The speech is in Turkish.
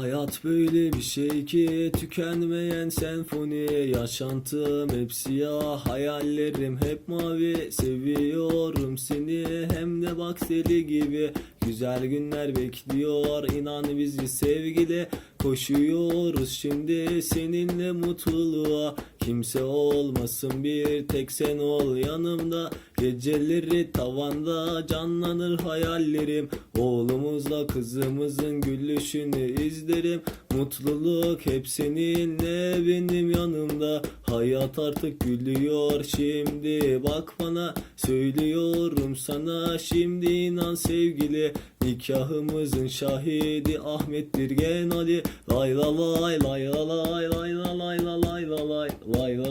Hayat böyle bir şey ki tükenmeyen senfoni. Yaşantım hep siyah hayallerim hep mavi. Seviyorum seni hem de bak deli gibi. Güzel günler bekliyor inan bizi sevgili Koşuyoruz şimdi seninle mutluluğa Kimse olmasın bir tek sen ol yanımda. Geceleri tavanda canlanır hayallerim. Oğlumuzla kızımızın gülüşünü izlerim. Mutluluk hep seninle benim yanımda. Hayat artık gülüyor şimdi bak bana. Söylüyorum sana şimdi inan sevgili. Nikahımızın şahidi Ahmettir Gen Ali Lay la lay lay la lay lay